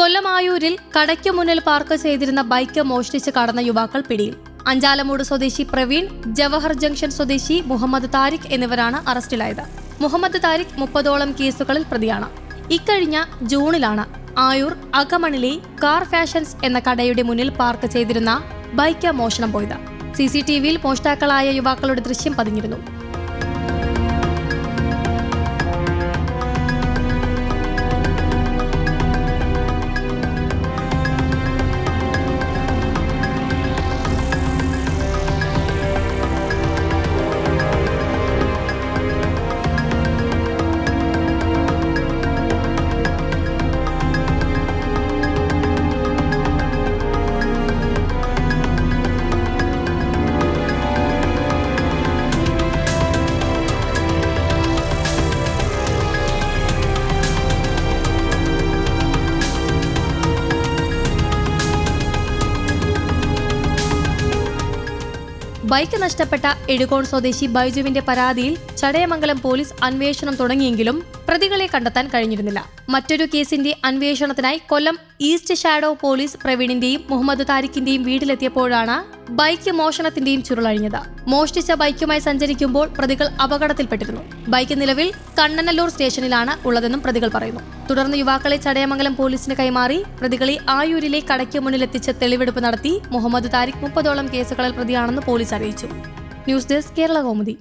കൊല്ലം ആയൂരിൽ കടയ്ക്കു മുന്നിൽ പാർക്ക് ചെയ്തിരുന്ന ബൈക്ക് മോഷ്ടിച്ച് കടന്ന യുവാക്കൾ പിടിയിൽ. അഞ്ചാലമൂട് സ്വദേശി പ്രവീൺ ജവഹർ ജംഗ്ഷൻ സ്വദേശി മുഹമ്മദ് താരിഖ് എന്നിവരാണ് അറസ്റ്റിലായത്. മുഹമ്മദ് താരിഖ് മുപ്പതോളം കേസുകളിൽ പ്രതിയാണ്. ഇക്കഴിഞ്ഞ ജൂണിലാണ് ആയൂർ അകമണിലെ കാർ ഫാഷൻസ് എന്ന കടയുടെ മുന്നിൽ പാർക്ക് ചെയ്തിരുന്ന ബൈക്ക് മോഷണം പോയത്. സി സി ടി മോഷ്ടാക്കളായ യുവാക്കളുടെ ദൃശ്യം പതിഞ്ഞിരുന്നു. ബൈക്ക് നഷ്ടപ്പെട്ട എഴുകോൺ സ്വദേശി ബൈജുവിന്റെ പരാതിയിൽ ചടയമംഗലം പോലീസ് അന്വേഷണം തുടങ്ങിയെങ്കിലും പ്രതികളെ കണ്ടെത്താൻ കഴിഞ്ഞിരുന്നില്ല. മറ്റൊരു കേസിന്റെ അന്വേഷണത്തിനായി കൊല്ലം ഈസ്റ്റ് ഷാഡോ പോലീസ് പ്രവീണിന്റെയും മുഹമ്മദ് താരിഖിന്റെയും വീട്ടിലെത്തിയപ്പോഴാണ് ബൈക്ക് മോഷണത്തിന്റെയും ചുരുളഴിഞ്ഞത്. മോഷ്ടിച്ച ബൈക്കുമായി സഞ്ചരിക്കുമ്പോൾ പ്രതികൾ അപകടത്തിൽപ്പെട്ടിരുന്നു. ബൈക്ക് നിലവിൽ കണ്ണനല്ലൂർ സ്റ്റേഷനിലാണ് ഉള്ളതെന്നും പ്രതികൾ പറയുന്നു. തുടർന്ന് യുവാക്കളെ ചടയമംഗലം പോലീസിന് കൈമാറി പ്രതികളെ ആയൂരിലെ കടയ്ക്ക് മുന്നിലെത്തിച്ച് തെളിവെടുപ്പ് നടത്തി മുഹമ്മദ് താരിഖ് മുപ്പതോളം കേസുകളിൽ പ്രതിയാണെന്ന് പോലീസ് അറിയിച്ചു. News desk Kerala Kaumudi